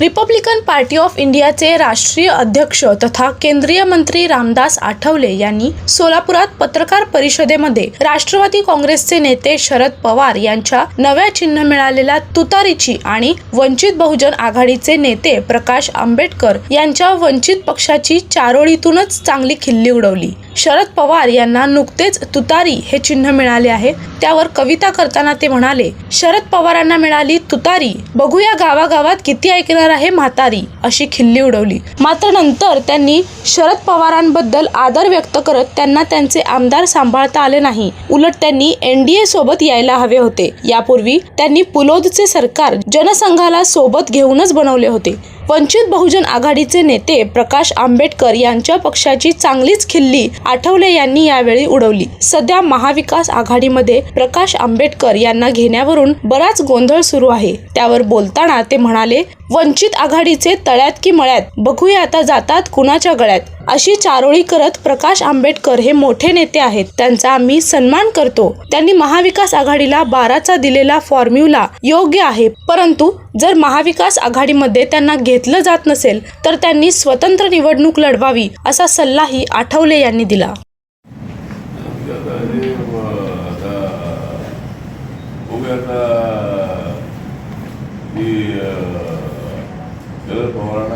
Republican party of इंडियाचे राष्ट्रीय अध्यक्ष तथा केंद्रीय मंत्री रामदास आठवले यांनी सोलापुरात पत्रकार परिषदेमध्ये राष्ट्रवादी काँग्रेसचे नेते शरद पवार यांच्या नव्या चिन्ह मिळालेल्या तुतारीची आणि वंचित बहुजन आघाडीचे नेते प्रकाश आंबेडकर यांच्या वंचित पक्षाची चारोळीतूनच चांगली खिल्ली उडवली. शरद पवार यांना नुकतेच तुतारी हे चिन्ह मिळाले आहे. त्यावर कविता करताना ते म्हणाले शरद पवारांना मिळाली तुतारी. बघूया गावागावात किती ऐकणार आहे म्हातारी अशी खिल्ली उडवली. मात्र नंतर त्यांनी शरद पवारांबद्दल आदर व्यक्त करत त्यांना त्यांचे आमदार सांभाळता आले नाही. उलट त्यांनी एनडीए सोबत यायला हवे होते. यापूर्वी त्यांनी पुलोदचे सरकार जनसंघाला सोबत घेऊनच बनवले होते. वंचित बहुजन आघाडीचे नेते प्रकाश आंबेडकर यांच्या पक्षाची चांगलीच खिल्ली आठवले यांनी यावेळी उडवली. सध्या महाविकास आघाडीमध्ये प्रकाश आंबेडकर यांना घेण्यावरून बराच गोंधळ सुरू आहे. त्यावर बोलताना ते म्हणाले वंचित आघाडीचे तळ्यात की मळ्यात? बघूया आता जातात कुणाच्या गळ्यात? अशी चारोळी करत प्रकाश आंबेडकर हे मोठे नेते आहेत. त्यांचा आम्ही सन्मान करतो. त्यांनी महाविकास आघाडीला बाराचा दिलेला फॉर्म्युला योग्य आहे. परंतु जर महाविकास आघाडीमध्ये त्यांना घेतलं जात नसेल तर त्यांनी स्वतंत्र निवडणूक लढवावी असा सल्लाही आठवले यांनी दिला.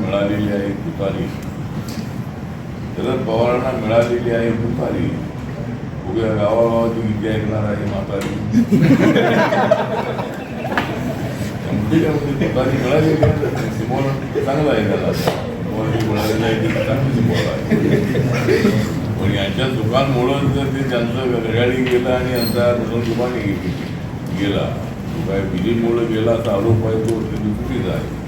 मिळालेली आहे शरद पवारांना मिळालेली आहे तुतारी बघूया गावागावाची किती ऐकणार आहे म्हातारी त्यामुळे त्यामध्ये तुतारी मिळालेली आहे सिमोल चांगला आहे त्याला सिमोल मिळालेलं आहे ते चांगली सिमोल आहे पण यांच्या दुकानमुळं जर ते त्यांचं घड्याळी गेला आणि यांचा दुकानी गेला तो काय विजेमुळं गेला असा आरोप आहे तो ते चुकीचा आहे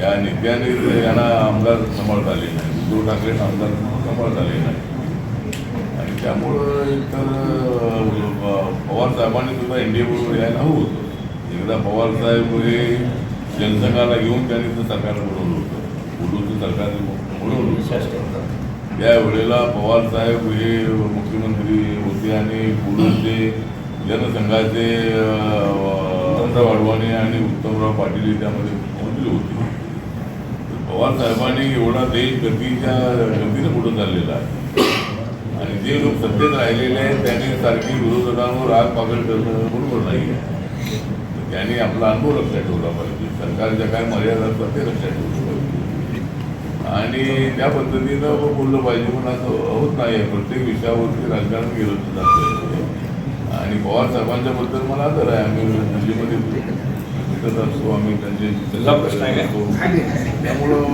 या नेत्याने यांना आमदार सांभाळता आले नाही उद्धव ठाकरे आमदार सांभाळता आले नाही आणि त्यामुळं एकतर अं, पवार साहेबांनी सुद्धा ए बरोबर यायला हवं होतं एकदा पवार साहेब हे जनसंघाला घेऊन त्यांनी तर सरकारला बोलवलं होतं उद्धवचं सरकारने बोलवलं होतं त्यावेळेला पवार साहेब हे मुख्यमंत्री होते आणि पुढचे जनसंघाचे वाढवाने आणि उत्तमराव पाटील त्यामध्ये होते पवार साहेबांनी एवढा देश गतीच्या गतीनं पुढे चाललेला आहे. आणि जे लोक सत्तेत राहिलेले आहेत त्यांनी सारखी विरोधकांवर आग पागल करणं बरोबर नाही आहे. तर त्यांनी आपला अनुभव लक्षात ठेवला पाहिजे. सरकारच्या काय मर्यादा असतात ते लक्षात ठेवलं पाहिजे. आणि त्या पद्धतीनं बोललं पाहिजे पण असं होत नाही आहे. प्रत्येक विषयावरती राजकारण गेलं जातं आणि पवार साहेबांच्या बद्दल मला आदर आहे. आम्ही म्हणजे दिल्लीमध्ये भेटत असतो आम्ही त्यांचे त्यामुळं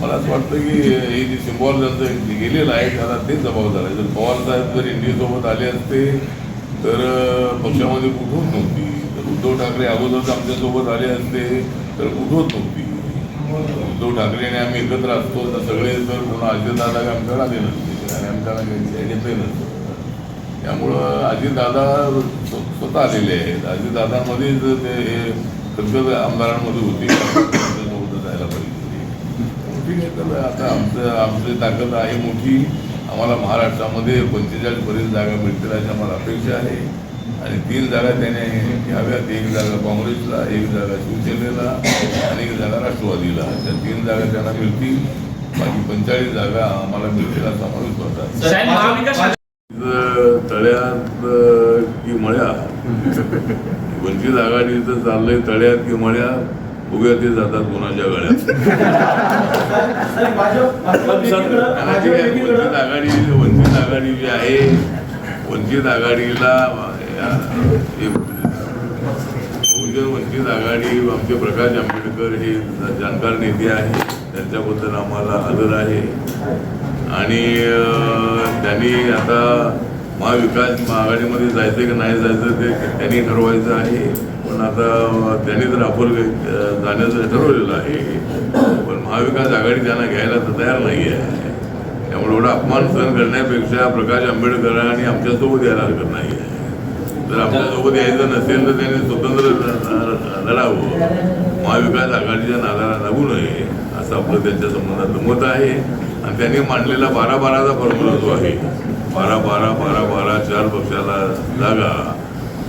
मला असं वाटतं की हे जे सिम्बॉल त्यांचं जे गेलेलं आहे त्याला तेच जबाबदार आहे. जर पवार साहेब जर इंडियासोबत आले असते तर पक्षामध्ये कुठून नव्हती. तर उद्धव ठाकरे अगोदरच आमच्यासोबत आले असते तर कुठूच नव्हती. उद्धव ठाकरे आणि आम्ही एकत्र असतो तर सगळे जर कोणा अजितदादा आमच्याकडे आले नसते आणि आमच्याला घेतले नसतं. त्यामुळं अजितदादा स्व- स्वतः आलेले आहेत. अजितदादामध्ये जर ते सगळं आमदारांमध्ये होती. जायला पाहिजे ठीक आहे तर आता आमचं आमची ताकद आहे मोठी. आम्हाला महाराष्ट्रामध्ये पंचेचाळीस बरीच जागा मिळतील अशी आम्हाला अपेक्षा आहे. आणि तीन जागा त्याने घ्याव्यात. एक जागा काँग्रेसला एक जागा शिवसेनेला आणि एक जागा राष्ट्रवादीला. त्या तीन जागा त्यांना मिळतील. बाकी पंचेचाळीस जागा आम्हाला मिळतील असा आम्हाला विश्वास आहे. तळ्यात की मळ्या वंचित आघाडीचं चाललंय तळ्यात की मळ्या उभ्या ते जातात कोणाच्या गळ्यात. वंचित आघाडी वंचित आघाडी जी आहे वंचित आघाडीला या- बहुजन वंचित आघाडी आमचे प्रकाश आंबेडकर हे जाणकार नेते आहे त्यांच्याबद्दल आम्हाला आदर आहे. आणि त्यांनी आता महाविकास महाआघाडीमध्ये जायचं की नाही जायचं ते त्यांनी ठरवायचं आहे. पण आता त्यांनी तर आपण जाण्याचं ठरवलेलं आहे. पण महाविकास आघाडी त्यांना घ्यायला तर तयार नाही आहे त्यामुळे एवढा अपमान सहन करण्यापेक्षा प्रकाश आंबेडकर आणि आमच्यासोबत यायला हरकत नाही आहे जर आमच्यासोबत यायचं नसेल तर त्यांनी स्वतंत्र लढावं. महाविकास आघाडीच्या नादाला लागू नये असं आपलं त्यांच्या संबंधातलं मत आहे. आणि त्यांनी मांडलेला बारा बाराचा फॉर्म्युला जो आहे बारा बारा बारा बारा चार पक्षाला जागा.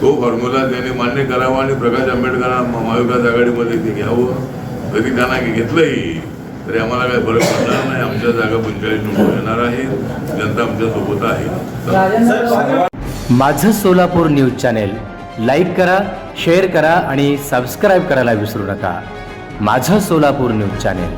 तो फॉर्म्युला त्यांनी मान्य करावा आणि प्रकाश आंबेडकरांना महाविकास आघाडीमध्ये ते घ्यावं जरी त्यांना घेतलंही. तरी आम्हाला काही फरक पडणार नाही. आमच्या जागा पंचेचाळीस निवडून येणार आहे जनता आमच्यासोबत आहे. माझं सोलापूर न्यूज चॅनेल लाईक करा शेअर करा आणि सबस्क्राईब करायला विसरू नका. माझं सोलापूर न्यूज चॅनेल.